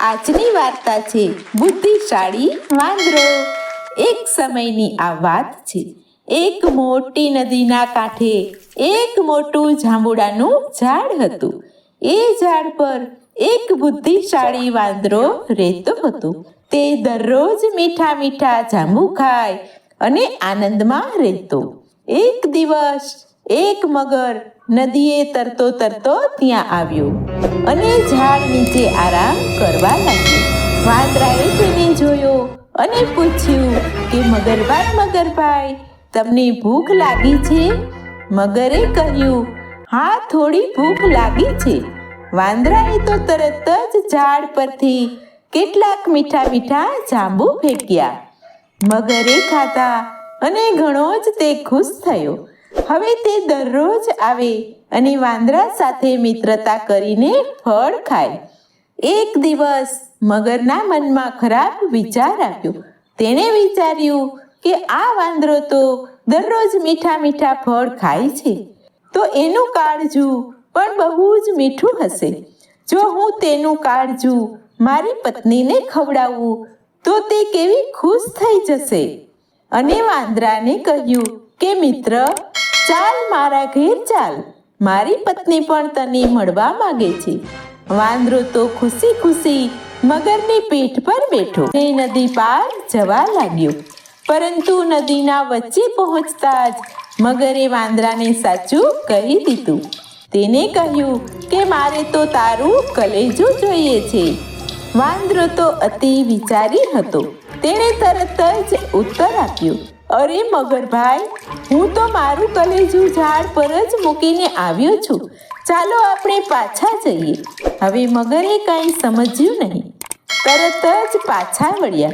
આજની વાર્તા છે બુદ્ધિશાળી વાંદરો. એક સમયની આ વાત છે. એક મોટી નદીના કાંઠે એક મોટું જાંબુડાનું ઝાડ હતું. એ ઝાડ પર એક બુદ્ધિશાળી વાંદરો રહેતો હતો. તે દરરોજ મીઠા મીઠા જાંબુ ખાય અને આનંદમાં રહેતો. એક દિવસ એક મગર નદીએ તરતો તરતો ત્યાં આવ્યો અને ઝાડ નીચે આરામ કરવા લાગ્યો. વાંદરાએ તેને જોયો અને પૂછ્યું કે મગરભાઈ મગરભાઈ તમને ભૂખ લાગી છે? મગરે કહ્યું, હા, થોડી ભૂખ લાગી છે. વાંદરાએ તો તરત જ ઝાડ પરથી કેટલાક મીઠા મીઠા જાંબુ ફેંક્યા. મગરે ખાતા અને ઘણો જ તે ખુશ થયો. હવે તે દરરોજ આવે અને વાંદરા સાથે મિત્રતા કરીને ફળ ખાય. એક દિવસ મગરના મનમાં ખરાબ વિચાર આવ્યો. તેણે વિચાર્યું કે આ વાંદરો તો દરરોજ મીઠા મીઠા ફળ ખાય છે. તો એનું કાળજું પણ બહુ જ મીઠું હશે. જો હું તેનું કાળજું મારી પત્નીને ખવડાવું, તો તે કેવી ખુશ થઈ જશે. અને વાંદરાને કહ્યું કે મિત્ર ચાલ મારા ઘેર ચાલ. મારી પત્ની પણ તને મળવા માંગે છે. વાંદરો તો ખુશી ખુશી મગરની પીઠ પર બેઠો. તે નદી પાર જવા લાગ્યો. પરંતુ નદીના વચ્ચે પહોંચતા જ મગરે વાંદરાને સાચું કહી દીધું. તેને કહ્યું કે મારે તો તારું કલેજું જોઈએ છે. વાંદરો તો અતિ વિચારી હતો. તેણે તરત જ ઉત્તર આપ્યો. અરે મગરભાઈ, હું તો મારું કલેજું ઝાડ પર જ મૂકીને આવ્યો છું. ચાલો આપણે પાછા જઈએ. હવે મગરે કાંઈ સમજ્યું નહીં. તરત જ પાછા વળ્યા.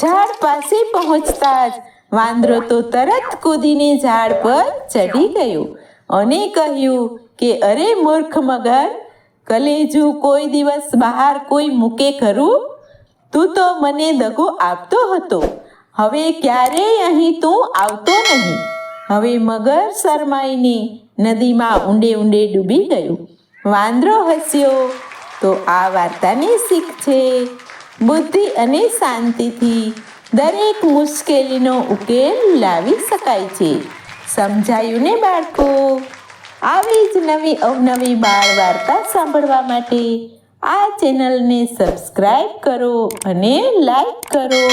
ઝાડ પાસે પહોંચતા જ વાંદરો તો તરત કૂદીને ઝાડ પર ચડી ગયો અને કહ્યું કે, અરે મૂર્ખ મગર, કલેજું કોઈ દિવસ બહાર કોઈ મૂકે ખરું? તું તો મને દગો આપતો હતો. હવે ક્યારેય અહીં તું આવતો નહીં. હવે મગર શરમાઈને નદીમાં ઊંડે ઊંડે ડૂબી ગયું. વાંદરો હસ્યો. તો આ વાર્તાની શીખ છે. બુદ્ધિ અને શાંતિથી દરેક મુશ્કેલીનો ઉકેલ લાવી શકાય છે. સમજાયું ને બાળકો? આવી જ નવી અવનવી બાળ વાર્તા સાંભળવા માટે આ ચેનલને સબસ્ક્રાઈબ કરો અને લાઈક કરો.